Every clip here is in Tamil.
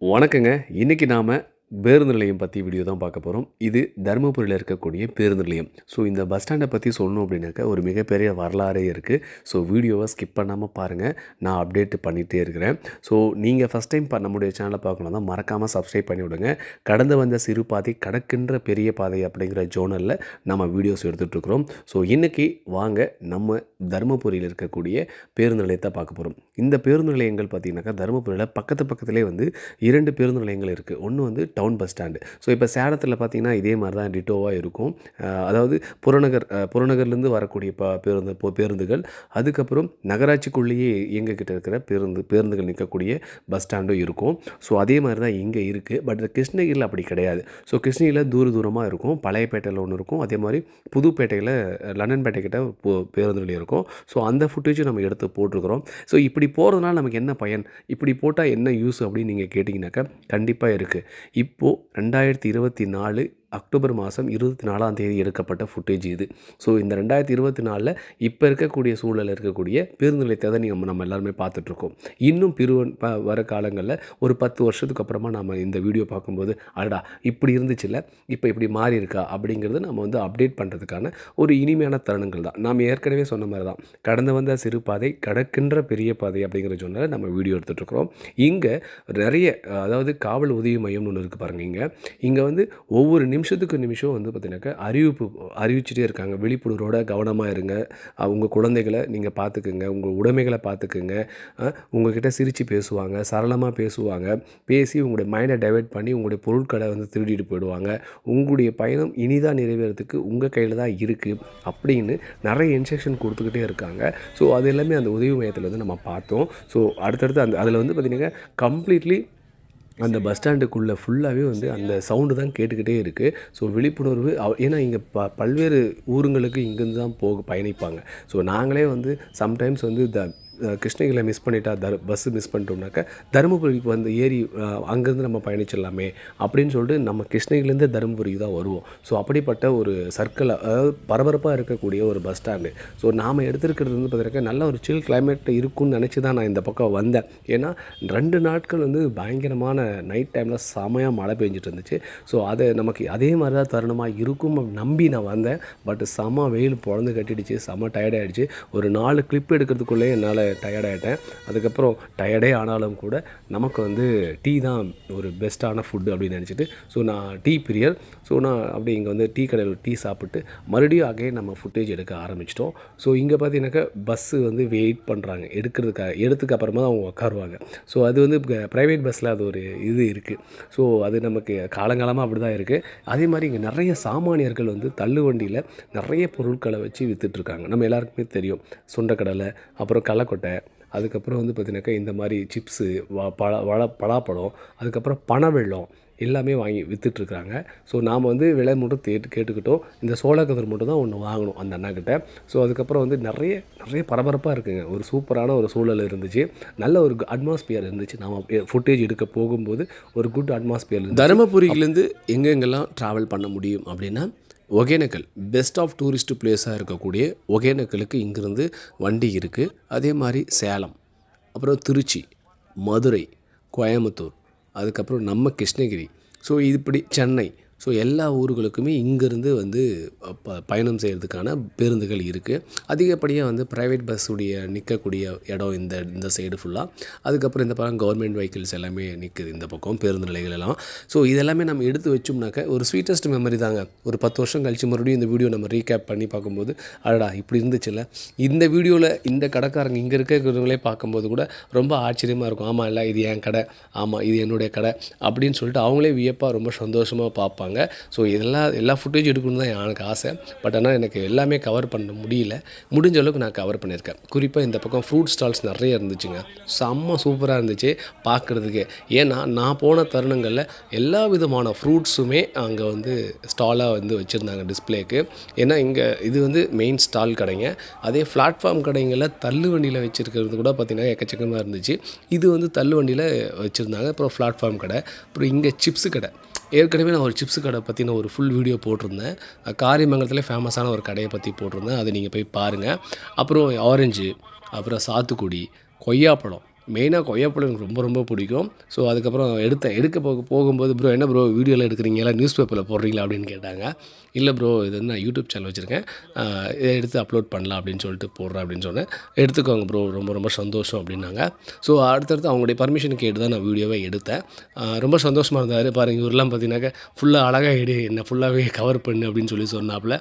வணக்கங்க. இன்றைக்கி நாம் பேருந்து நிலையம் பற்றி வீடியோ தான் பார்க்க போகிறோம் இது தருமபுரியில் இருக்கக்கூடிய பேருந்து நிலையம். ஸோ இந்த பஸ் ஸ்டாண்டை பற்றி சொல்லணும் அப்படின்னாக்கா ஒரு மிகப்பெரிய வரலாறே இருக்குது ஸோ வீடியோவை ஸ்கிப் பண்ணாமல் பாருங்கள் நான் அப்டேட் பண்ணிகிட்டே இருக்கிறேன். ஸோ நீங்கள் ஃபஸ்ட் டைம் நம்முடைய சேனலை பார்க்கணும் தான் மறக்காமல் சப்ஸ்கிரைப் பண்ணி விடுங்க. கடந்து வந்த சிறு பாதை கடக்கின்ற பெரிய பாதை அப்படிங்கிற ஜோனலில் நம்ம வீடியோஸ் எடுத்துகிட்ருக்குறோம் ஸோ இன்றைக்கி வாங்க நம்ம தருமபுரியில் இருக்கக்கூடிய பேருந்து நிலையத்தை பார்க்க போகிறோம் இந்த பேருந்து நிலையங்கள் பார்த்திங்கனாக்கா தருமபுரியில் பக்கத்து பக்கத்துலேயே வந்து இரண்டு பேருந்து நிலையங்கள் இருக்குது ஒன்று வந்து டவுன் பஸ் ஸ்டாண்டு. ஸோ இப்போ சேலத்தில் பார்த்தீங்கன்னா இதே மாதிரி தான் டிட்டோவாக இருக்கும் அதாவது புறநகர் புறநகர்லேருந்து வரக்கூடிய ப பேருந்து பேருந்துகள் அதுக்கப்புறம் நகராட்சிக்குள்ளேயே இயங்கிக்கிட்டு இருக்கிற பேருந்து பேருந்துகள் நிற்கக்கூடிய பஸ் ஸ்டாண்டும் இருக்கும். ஸோ அதே மாதிரி தான் இங்கே இருக்குது பட் கிருஷ்ணகிரியில் அப்படி கிடையாது. ஸோ கிருஷ்ணகிரியில் தூர தூரமாக இருக்கும். பழையப்பேட்டையில் ஒன்று இருக்கும். அதே மாதிரி புதுப்பேட்டையில் லண்டன்பேட்டை கிட்ட போ- இருக்கும். ஸோ அந்த ஃபுட்டேஜும் நம்ம எடுத்து போட்டிருக்கிறோம். ஸோ இப்படி போகிறதுனால நமக்கு என்ன பயன்? இப்படி போட்டால் என்ன யூஸ் அப்படின்னு நீங்கள் கேட்டிங்கனாக்கா கண்டிப்பாக இருக்குது இப்போது ரெண்டாயிரத்தி இருபத்தி நாலு அக்டோபர் மாதம் இருபத்தி நாலாம் தேதி எடுக்கப்பட்ட ஃபுட்டேஜ் இது. ஸோ இந்த ரெண்டாயிரத்தி இருபத்தி நாலில் இப்போ இருக்கக்கூடிய சூழலில் இருக்கக்கூடிய பேருந்து தான் நம்ம நம்ம எல்லாருமே பார்த்துட்ருக்கோம். இன்னும் பிறுவன் ப வர காலங்களில் ஒரு பத்து வருஷத்துக்கு அப்புறமா நம்ம இந்த வீடியோ பார்க்கும்போது அடடா இப்படி இருந்துச்சுல்ல இப்போ இப்படி மாறி இருக்கா அப்படிங்கிறது நம்ம வந்து அப்டேட் பண்ணுறதுக்கான ஒரு இனிமையான தருணங்கள் தான். நாம் ஏற்கனவே சொன்ன மாதிரி தான் கடந்து வந்த சிறு பாதை கடக்கின்ற பெரிய பாதை அப்படிங்கிற சொன்னால் நம்ம வீடியோ எடுத்துகிட்ருக்குறோம் இங்கே நிறைய அதாவது காவல் உதவி மையம்னு ஒன்று இருக்குது பாருங்கள் இங்கே. இங்கே வந்து ஒவ்வொரு நிமிஷத்துக்கு நிமிஷம் வந்து பார்த்தீங்கன்னாக்க அறிவிப்பு அறிவிச்சிட்டே இருக்காங்க. விழிப்புணர்வோட கவனமாக இருங்க. உங்கள் குழந்தைகளை நீங்கள் பார்த்துக்குங்க உங்கள் உடைமைகளை பார்த்துக்குங்க உங்கள்கிட்ட சிரித்து பேசுவாங்க சரளமாக பேசுவாங்க. பேசி உங்களுடைய மைண்டை டைவெர்ட் பண்ணி உங்களுடைய பொருட்களை வந்து திருடிட்டு போயிடுவாங்க. உங்களுடைய பயணம் இனிதாக நிறைவேறதுக்கு உங்கள் கையில் தான் இருக்குது அப்படின்னு நிறைய இன்ஸ்ட்ரக்ஷன் கொடுத்துக்கிட்டே இருக்காங்க. ஸோ அது எல்லாமே அந்த உதவி மையத்தில் வந்து நம்ம பார்த்தோம். ஸோ அடுத்தடுத்து அந்த அதில் வந்து பார்த்திங்கன்னா கம்ப்ளீட்லி அந்த பஸ் ஸ்டாண்டுக்குள்ளே ஃபுல்லாகவே வந்து அந்த சவுண்டு தான் கேட்டுக்கிட்டே இருக்குது ஸோ விழிப்புணர்வு ஏன்னா இங்கே ப பல்வேறு ஊருங்களுக்கு இங்கேருந்து தான் போக பயணிப்பாங்க. ஸோ நாங்களே வந்து சம்டைம்ஸ் வந்து த கிருஷ்ணகிரியில் மிஸ் பண்ணிட்டா தரு பஸ்ஸு மிஸ் பண்ணிட்டோம்னாக்கா தருமபுரிக்கு வந்து ஏறி அங்கேருந்து நம்ம பயணிச்சிடலாமே அப்படின்னு சொல்லிட்டு நம்ம கிருஷ்ணகிரிலேருந்து தருமபுரிக்கு தான் வருவோம். ஸோ அப்படிப்பட்ட ஒரு சர்க்கிள் அதாவது பரபரப்பாக இருக்கக்கூடிய ஒரு பஸ் ஸ்டாண்டு ஸோ நாம் எடுத்துருக்கிறது வந்து பார்த்தீங்கன்னா நல்ல ஒரு சில் கிளைமேட் இருக்கும்னு நினச்சி தான் நான் இந்த பக்கம் வந்தேன். ஏன்னா ரெண்டு நாட்கள் வந்து பயங்கரமான நைட் டைமில் செமையாக மழை பெஞ்சிட்டு இருந்துச்சு. ஸோ அதை நமக்கு அதே மாதிரி தான் தருணமாக இருக்கும் நம்பி நான் வந்தேன். பட் செம வெயில் பொழந்து கட்டிடுச்சு செம டயர்டாகிடுச்சு ஒரு நாலு கிளிப் எடுக்கிறதுக்குள்ளே என்னால் டயர்டாயிட்டேன் அதுக்கப்புறம் டயர்டே ஆனாலும் கூட நமக்கு வந்து டீ தான் ஒரு பெஸ்ட்டான ஃபுட்டு அப்படின்னு நினச்சிட்டு ஸோ நான் டீ பிரியர். ஸோ நான் அப்படியே இங்கே வந்து டீ கடையில் டீ சாப்பிட்டு மறுபடியும் அகைன் நம்ம ஃபுட்டேஜ் எடுக்க ஆரம்பிச்சிட்டோம். ஸோ இங்கே பார்த்தீங்கன்னாக்கா பஸ்ஸு வந்து வெயிட் பண்ணுறாங்க எடுக்கிறதுக்காக எடுத்துக்கு அப்புறமா தான் அவங்க உட்காருவாங்க ஸோ அது வந்து ப்ரைவேட் பஸ்ஸில் அது ஒரு இது இருக்குது ஸோ அது நமக்கு காலங்காலமாக அப்படி தான் இருக்குது அதே மாதிரி இங்கே நிறைய சாமானியர்கள் வந்து தள்ளு வண்டியில் நிறைய பொருட்களை வச்சு விற்றுட்ருக்காங்க நம்ம எல்லாருக்குமே தெரியும். சுண்டக்கடலை அப்புறம் கடலக்கொட்டை அதுக்கப்புறம் வந்து பார்த்தீங்கன்னாக்கா இந்த மாதிரி சிப்ஸு வா பழ வள பலாப்பழம் அதுக்கப்புறம் பனை வெள்ளம் எல்லாமே வாங்கி விற்றுட்ருக்குறாங்க ஸோ நாம் வந்து விலை மட்டும் கேட்டு கேட்டுக்கிட்டோம். இந்த சோளக்கதிர் மட்டும் தான் ஒன்று வாங்கணும் அந்த அண்ணாக்கிட்ட. ஸோ அதுக்கப்புறம் வந்து நிறைய நிறைய பரபரப்பாக இருக்குங்க. ஒரு சூப்பரான ஒரு சூழல் இருந்துச்சு. நல்ல ஒரு அட்மாஸ்பியர் இருந்துச்சு. நாம் ஃபுட்டேஜ் எடுக்க போகும்போது ஒரு குட் அட்மாஸ்பியர் தருமபுரியிலேருந்து எங்கெங்கெல்லாம் ட்ராவல் பண்ண முடியும் அப்படின்னா ஒகேனக்கல் பெஸ்ட் ஆஃப் டூரிஸ்ட் பிளேஸாக இருக்கக்கூடிய ஒகேனக்கலுக்கு இங்கிருந்து வண்டி இருக்குது அதே மாதிரி சேலம் அப்புறம் திருச்சி மதுரை கோயம்புத்தூர் அதுக்கப்புறம் நம்ம கிருஷ்ணகிரி. ஸோ இப்படி சென்னை ஸோ எல்லா ஊர்களுக்குமே இங்கேருந்து வந்து ப பயணம் செய்கிறதுக்கான பேருந்துகள் இருக்குது அதிகப்படியாக வந்து ப்ரைவேட் பஸ்ஸுடைய நிற்கக்கூடிய இடம் இந்த இந்த சைடு ஃபுல்லாக அதுக்கப்புறம் இந்த பக்கம் கவர்மெண்ட் வெஹிக்கிள்ஸ் எல்லாமே நிற்குது இந்த பக்கம் பேருந்து நிலைகள் எல்லாம். ஸோ இதெல்லாமே நம்ம எடுத்து வச்சோம்னாக்க ஒரு ஸ்வீட்டஸ்ட் மெமரி தாங்க. ஒரு பத்து வருஷம் கழிச்சு மறுபடியும் இந்த வீடியோ நம்ம ரீகேப் பண்ணி பார்க்கும்போது அடடா இப்படி இருந்துச்சுல்ல. இந்த வீடியோவில் இந்த கடைக்காரங்க இங்கே இருக்கிறவங்களே பார்க்கும்போது கூட ரொம்ப ஆச்சரியமாக இருக்கும். ஆமாம் இல்லை இது என் கடை. ஆமாம் இது என்னுடைய கடை. அப்படின்னு சொல்லிட்டு அவங்களே வியப்பாக ரொம்ப சந்தோஷமாக பார்ப்பாங்க. ஸோ இதெல்லாம் எல்லா ஃபுட்டேஜ் எடுக்கணும்னு தான் எனக்கு ஆசை. பட் ஆனால் எனக்கு எல்லாமே கவர் பண்ண முடியல. முடிஞ்ச அளவுக்கு நான் கவர் பண்ணியிருக்கேன். குறிப்பாக இந்த பக்கம் ஃப்ரூட் ஸ்டால்ஸ் நிறைய இருந்துச்சுங்க. செம்ம சூப்பராக இருந்துச்சு பார்க்குறதுக்கு ஏன்னா நான் போன தருணங்களில் எல்லா விதமான ஃப்ரூட்ஸுமே அங்கே வந்து ஸ்டாலாக வந்து வச்சுருந்தாங்க டிஸ்பிளேக்கு ஏன்னா இங்கே இது வந்து மெயின் ஸ்டால் கடைங்க. அதே பிளாட்ஃபார்ம் கடைங்களில் தள்ளு வண்டியில் வச்சுருக்கிறது கூட பார்த்திங்கன்னா எக்கச்சக்கமாக இருந்துச்சு. இது வந்து தள்ளு வண்டியில் வச்சுருந்தாங்க. அப்புறம் பிளாட்ஃபார்ம் கடை. அப்புறம் இங்கே சிப்ஸு கடை. ஏற்கனவே நான் ஒரு சிப்ஸ் கடை பற்றின ஒரு ஃபுல் வீடியோ போட்டிருந்தேன். காரியமங்கலத்தில் ஃபேமஸான ஒரு கடையை பற்றி போட்டிருந்தேன். அதை நீங்கள் போய் பாருங்கள் அப்புறம் ஆரஞ்சு அப்புறம் சாத்துக்குடி கொய்யாப்பழம் மெயினாக கொய்யாப்பழம் எனக்கு ரொம்ப ரொம்ப பிடிக்கும். ஸோ அதுக்கப்புறம் எடுத்தேன் எடுக்க போக போகும்போது ப்ரோ என்ன ப்ரோ வீடியோவில் எடுக்கிறீங்களா நியூஸ் பேப்பரில் போடுறீங்களா? அப்படின்னு கேட்டாங்க. இல்லை ப்ரோ இது வந்து நான் யூடியூப் சேனல் வச்சுருக்கேன். இதை எடுத்து அப்லோட் பண்ணலாம் அப்படின்னு சொல்லிட்டு போடுறேன் அப்படின்னு சொன்னேன். எடுத்துக்கோங்க ப்ரோ ரொம்ப ரொம்ப சந்தோஷம் அப்படின்னாங்க. ஸோ அடுத்தடுத்து அவங்களுடைய பர்மிஷன் கேட்டு தான் நான் வீடியோவே எடுத்தேன். ரொம்ப சந்தோஷமாக இருந்தார். பாருங்க இவரெல்லாம் பார்த்தீங்கன்னாக்க ஃபுல்லாக அழகாக எடு என்ன ஃபுல்லாகவே கவர் பண்ணு அப்படின்னு சொல்லி சொன்னாப்புல.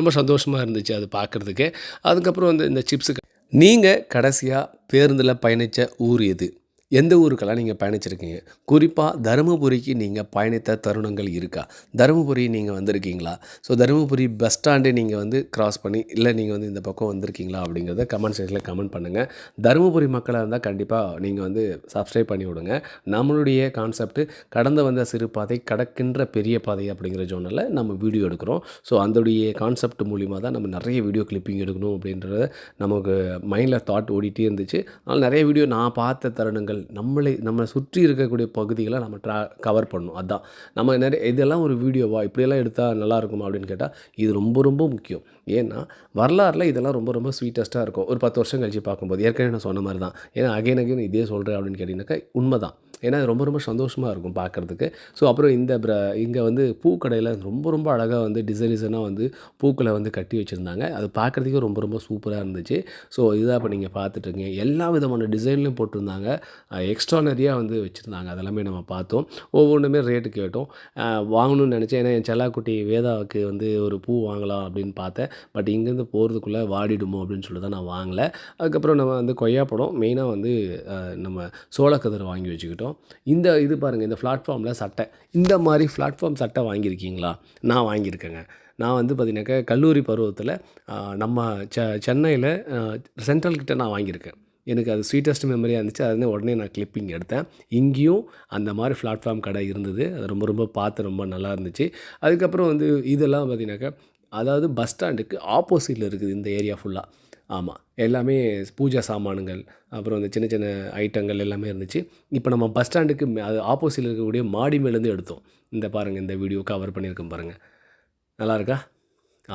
ரொம்ப சந்தோஷமாக இருந்துச்சு அது பார்க்குறதுக்கு. அதுக்கப்புறம் வந்து இந்த சிப்ஸுக்கு நீங்கள் கடைசியாக பேருந்தில் பயணித்த ஊர் எது? எந்த ஊருக்கெல்லாம் நீங்கள் பயணிச்சிருக்கீங்க? குறிப்பாக தருமபுரிக்கு நீங்கள் பயணித்த தருணங்கள் இருக்கா? தருமபுரி நீங்கள் வந்திருக்கீங்களா? ஸோ தருமபுரி பஸ் ஸ்டாண்டே நீங்கள் வந்து கிராஸ் பண்ணி இல்லை நீங்கள் வந்து இந்த பக்கம் வந்திருக்கீங்களா அப்படிங்கிறத கமெண்ட் செக்ஷனில் கமெண்ட் பண்ணுங்கள் தருமபுரி மக்களாக இருந்தால் கண்டிப்பாக நீங்கள் வந்து சப்ஸ்கிரைப் பண்ணி விடுங்க. நம்மளுடைய கான்செப்ட் கடந்து வந்த சிறு பாதை கடக்கின்ற பெரிய பாதை அப்படிங்கிற ஜோனில் நம்ம வீடியோ எடுக்கிறோம். ஸோ அதோடைய கான்செப்ட் மூலிமா தான் நம்ம நிறைய வீடியோ கிளிப்பிங் எடுக்கணும் அப்படின்றத நமக்கு மைண்டில் தாட் ஓடிட்டே இருந்துச்சு. அதனால் நிறைய வீடியோ நான் பார்த்த தருணங்கள் நம்மளை நம்ம சுற்றி இருக்கக்கூடிய பகுதிகளை நம்ம ட்ரா கவர் பண்ணணும். அதான். நம்ம நிறைய இதெல்லாம் ஒரு வீடியோவா இப்படியெல்லாம் எடுத்தால் நல்லா இருக்குமா? அப்படின்னு கேட்டால் இது ரொம்ப ரொம்ப முக்கியம். ஏன்னா வரலாறில் இதெல்லாம் ரொம்ப ரொம்ப ஸ்வீட்டஸ்ட்டாக இருக்கும். ஒரு பத்து வருஷம் கழிச்சு பார்க்கும்போது ஏற்கனவே நான் சொன்ன மாதிரி தான் ஏன்னா அகைன் அகைன் இதே சொல்கிறேன் அப்படின்னு கேட்டிங்கனாக்கா உண்மை தான் ஏன்னா ரொம்ப ரொம்ப சந்தோஷமாக இருக்கும் பார்க்குறதுக்கு ஸோ அப்புறம் இந்த ப்ர இங்கே வந்து பூக்கடையில் ரொம்ப ரொம்ப அழகாக வந்து டிசைன் டிசைனாக வந்து பூக்களை வந்து கட்டி வச்சுருந்தாங்க. அது பார்க்குறதுக்கே ரொம்ப ரொம்ப சூப்பராக இருந்துச்சு. ஸோ இதுதான் இப்போ நீங்கள் பார்த்துட்ருக்கீங்க எல்லா விதமான டிசைன்லையும் போட்டிருந்தாங்க. எக்ஸ்ட்ரானரியாக வந்து வச்சுருந்தாங்க. அதெல்லாமே நம்ம பார்த்தோம். ஒவ்வொன்றுமே ரேட்டு கேட்டோம். வாங்கணும்னு நினச்சேன். ஏன்னா என் செல்லாக்குட்டி வேதாவுக்கு வந்து ஒரு பூ வாங்கலாம் அப்படின்னு பார்த்தேன். பட் இங்கேருந்து போகிறதுக்குள்ளே வாடிடுமோ அப்படின்னு சொல்லி தான் நான் வாங்கலை. அதுக்கப்புறம் நம்ம வந்து கொய்யாப்படம் மெயினாக வந்து நம்ம சோளக்கதிர் வாங்கி வச்சுக்கிட்டோம். இந்த இது பாருங்கள் இந்த பிளாட்ஃபார்மில் சட்டை. இந்த மாதிரி பிளாட்ஃபார்ம் சட்டை வாங்கியிருக்கீங்களா? நான் வாங்கியிருக்கேங்க. நான் வந்து பார்த்திங்கனாக்கா கல்லூரி பருவத்தில் நம்ம செ சென்னையில் சென்ட்ரல் கிட்ட நான் வாங்கியிருக்கேன். எனக்கு அது ஸ்வீட்டஸ்ட் மெமரியாக இருந்துச்சு. அது உடனே நான் கிளிப்பிங் எடுத்தேன். இங்கேயும் அந்த மாதிரி பிளாட்ஃபார்ம் கடை இருந்தது. அது ரொம்ப ரொம்ப பார்த்து ரொம்ப நல்லா இருந்துச்சு. அதுக்கப்புறம் வந்து இதெல்லாம் பார்த்தீங்கன்னாக்கா அதாவது பஸ் ஸ்டாண்டுக்கு ஆப்போசிட்டில் இருக்குது இந்த ஏரியா ஃபுல்லாக ஆமாம் எல்லாமே பூஜா சாமானுங்கள் அப்புறம் அந்த சின்ன சின்ன ஐட்டங்கள் எல்லாமே இருந்துச்சு. இப்போ நம்ம பஸ் ஸ்டாண்டுக்கு அது ஆப்போசிட்டில் இருக்கக்கூடிய மாடி மேலேருந்து எடுத்தோம். இந்த பாருங்கள் இந்த வீடியோ கவர் பண்ணியிருக்கேன் பாருங்கள் நல்லா இருக்கா?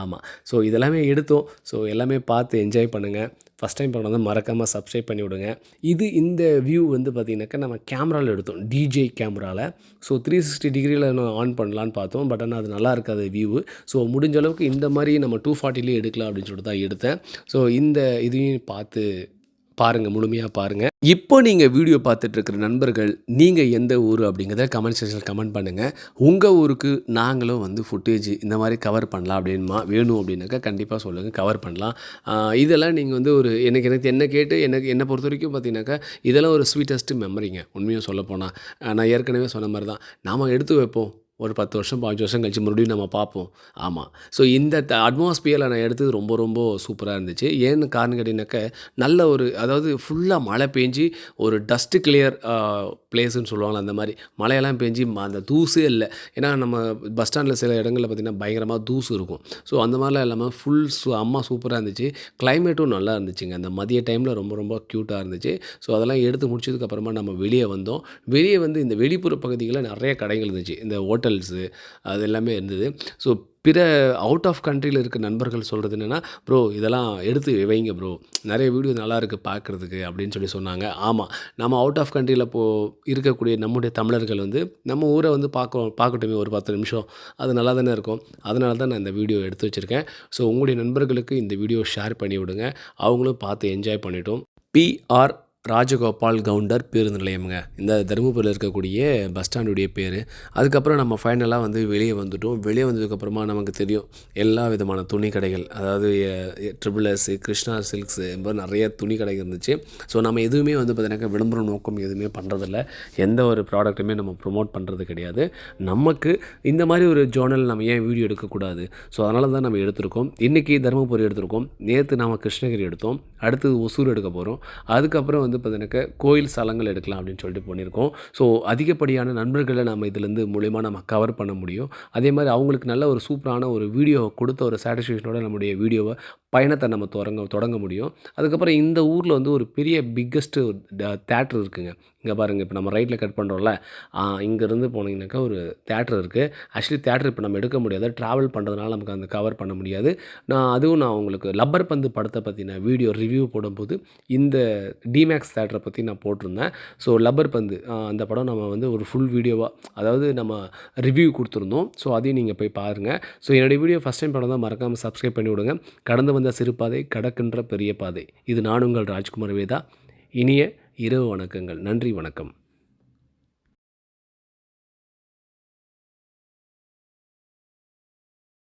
ஆமாம் ஸோ இதெல்லாமே எடுத்தோம். ஸோ எல்லாமே பார்த்து என்ஜாய் பண்ணுங்கள் ஃபஸ்ட் டைம் பண்ணால் மறக்காமல் சப்ஸ்கிரைப் பண்ணி விடுங்க. இது இந்த வியூ வந்து பார்த்திங்கனாக்கா நம்ம கேமராவில் எடுத்தோம். டிஜே கேமராவில் ஸோ த்ரீ சிக்ஸ்டி டிகிரியில் நான் ஆன் பண்ணலான்னு பார்த்தோம். பட் ஆனால் அது நல்லா இருக்காது வியூ ஸோ முடிஞ்ச அளவுக்கு இந்த மாதிரி நம்ம டூ ஃபார்ட்டிலே எடுக்கலாம் அப்படின்னு சொல்லிட்டு தான் எடுத்தேன். ஸோ இந்த இதையும் பார்த்து பாருங்கள் முழுமையாக பாருங்கள் இப்போ நீங்கள் வீடியோ பார்த்துட்டு இருக்கிற நண்பர்கள் நீங்கள் எந்த ஊர் அப்படிங்கிறத கமெண்ட் செக்ஷனில் கமெண்ட் பண்ணுங்கள் உங்கள் ஊருக்கு நாங்களும் வந்து ஃபுட்டேஜ் இந்த மாதிரி கவர் பண்ணலாம் அப்படின்மா வேணும் அப்படின்னாக்கா கண்டிப்பாக சொல்லுங்கள் கவர் பண்ணலாம். இதெல்லாம் நீங்கள் வந்து ஒரு எனக்கு எனக்கு என்ன கேட்டு எனக்கு என்னை பொறுத்த வரைக்கும் பார்த்தீங்கன்னாக்கா இதெல்லாம் ஒரு ஸ்வீட்டஸ்ட்டு மெமரிங்க உண்மையாக சொல்லப்போனால் நான் ஏற்கனவே சொன்ன மாதிரி தான் நாம் எடுத்து வைப்போம். ஒரு பத்து வருஷம் பாஞ்சு வருஷம் கழிச்சு மறுபடியும் நம்ம பார்ப்போம். ஆமாம் ஸோ இந்த அட்மாஸ்பியரில் நான் எடுத்தது ரொம்ப ரொம்ப சூப்பராக இருந்துச்சு. ஏன்னு காரணம் கேட்டிங்கனாக்க நல்ல ஒரு அதாவது ஃபுல்லாக மழை பெஞ்சு ஒரு டஸ்ட் கிளியர் பிளேஸ்ன்னு சொல்லுவாங்களே அந்த மாதிரி. மழையெல்லாம் பெஞ்சு ம- அந்த தூசே இல்லை. ஏன்னா நம்ம பஸ் ஸ்டாண்டில் சில இடங்களில் பார்த்திங்கன்னா பயங்கரமாக தூசு இருக்கும். ஸோ அந்த மாதிரிலாம் இல்லாமல் ஃபுல் சு அம்மா சூப்பராக இருந்துச்சு. கிளைமேட்டும் நல்லா இருந்துச்சுங்க. அந்த மதிய டைமில் ரொம்ப ரொம்ப க்யூட்டாக இருந்துச்சு. ஸோ அதெல்லாம் எடுத்து முடிச்சதுக்கப்புறமா நம்ம வெளியே வந்தோம். வெளியே வந்து இந்த வெளிப்புற பகுதிகளில் நிறைய கடைகள் இருந்துச்சு. இந்த ஹோட்டல்ஸு அது எல்லாமே இருந்தது. ஸோ பிற அவுட் ஆஃப் கண்ட்ரியில் இருக்க நண்பர்கள் சொல்கிறது என்னென்னா ப்ரோ இதெல்லாம் எடுத்து வைங்க ப்ரோ நிறைய வீடியோ நல்லா இருக்குது பார்க்குறதுக்கு அப்படின்னு சொல்லி சொன்னாங்க. ஆமாம் நம்ம அவுட் ஆஃப் கண்ட்ரியில் போ இருக்கக்கூடிய நம்முடைய தமிழர்கள் வந்து நம்ம ஊரை வந்து பார்க்க பார்க்கட்டுமே ஒரு பத்து நிமிஷம். அது நல்லா தானே இருக்கும். அதனால தான் நான் இந்த வீடியோ எடுத்து வச்சுருக்கேன். ஸோ உங்களுடைய நண்பர்களுக்கு இந்த வீடியோ ஷேர் பண்ணி விடுங்க. அவங்களும் பார்த்து என்ஜாய் பண்ணிட்டோம். பிஆர் ராஜகோபால் கவுண்டர் பேருந்து நிலையம்ங்க. இந்த தருமபுரியில் இருக்கக்கூடிய பஸ் ஸ்டாண்டுடைய பேர். அதுக்கப்புறம் நம்ம ஃபைனலாக வந்து வெளியே வந்துட்டோம். வெளியே வந்ததுக்கப்புறமா நமக்கு தெரியும் எல்லா விதமான துணி கடைகள் அதாவது ட்ரிபிள் எஸ் கிருஷ்ணா சில்க்ஸ் மாதிரி நிறைய துணி கடைகள் இருந்துச்சு. ஸோ நம்ம எதுவுமே வந்து பார்த்திங்கனாக்கா விளம்பரம் நோக்கம் எதுவுமே பண்ணுறதில்ல எந்த ஒரு ப்ராடக்ட்டுமே நம்ம ப்ரொமோட் பண்ணுறது கிடையாது. நமக்கு இந்த மாதிரி ஒரு ஜேர்னல் நம்ம ஏன் வீடியோ எடுக்கக்கூடாது? ஸோ அதனால தான் நம்ம எடுத்திருக்கோம். இன்றைக்கி தருமபுரி எடுத்திருக்கோம். நேற்று நம்ம கிருஷ்ணகிரி எடுத்தோம். அடுத்தது ஒசூர் எடுக்க போகிறோம் அதுக்கப்புறம் வந்து பார்த்தீங்கன்னா கோயில் ஸ்தலங்கள் எடுக்கலாம் அப்படின்னு சொல்லிட்டு பண்ணியிருக்கோம். ஸோ அதிகப்படியான நண்பர்களை நம்ம இதுலேருந்து மூலயமா நம்ம கவர் பண்ண முடியும். அதே மாதிரி அவங்களுக்கு நல்ல ஒரு சூப்பரான ஒரு வீடியோ கொடுத்த ஒரு சாட்டிஸ்ஃபேக்ஷனோட நம்முடைய வீடியோவை பயணத்தை நம்ம தொடங்க தொடங்க முடியும். அதுக்கப்புறம் இந்த ஊரில் வந்து ஒரு பெரிய பிக்கஸ்ட்டு தேட்டர் இருக்குங்க. இங்கே பாருங்கள் இப்போ நம்ம ரைட்டில் கட் பண்ணுறோம்ல இங்கேருந்து போனீங்கன்னாக்கா ஒரு தேட்டர் இருக்குது ஆக்சுவலி தேட்டர் இப்போ நம்ம எடுக்க முடியாது. ட்ராவல் பண்ணுறதுனால நமக்கு அந்த கவர் பண்ண முடியாது. நான் அதுவும் நான் உங்களுக்கு லப்பர் பந்து படத்தை பற்றின வீடியோ ரிவ்யூ போடும்போது இந்த டிமேக்ஸ் தேட்டரை பற்றி நான் போட்டிருந்தேன். ஸோ லப்பர் பந்து அந்த படம் நம்ம வந்து ஒரு ஃபுல் வீடியோவாக அதாவது நம்ம ரிவ்யூ கொடுத்துருந்தோம். ஸோ அதையும் நீங்கள் போய் பாருங்கள் ஸோ என்னுடைய வீடியோ ஃபஸ்ட் டைம் படம் தான் மறக்காமல் சப்ஸ்கிரைப் பண்ணி விடுங்க கடந்து வந்த சிறுபாதை கடக்கின்ற பெரிய பாதை. இது நான் உங்கள் ராஜ்குமார் வேதா. இனிய இரவு வணக்கங்கள். நன்றி வணக்கம்.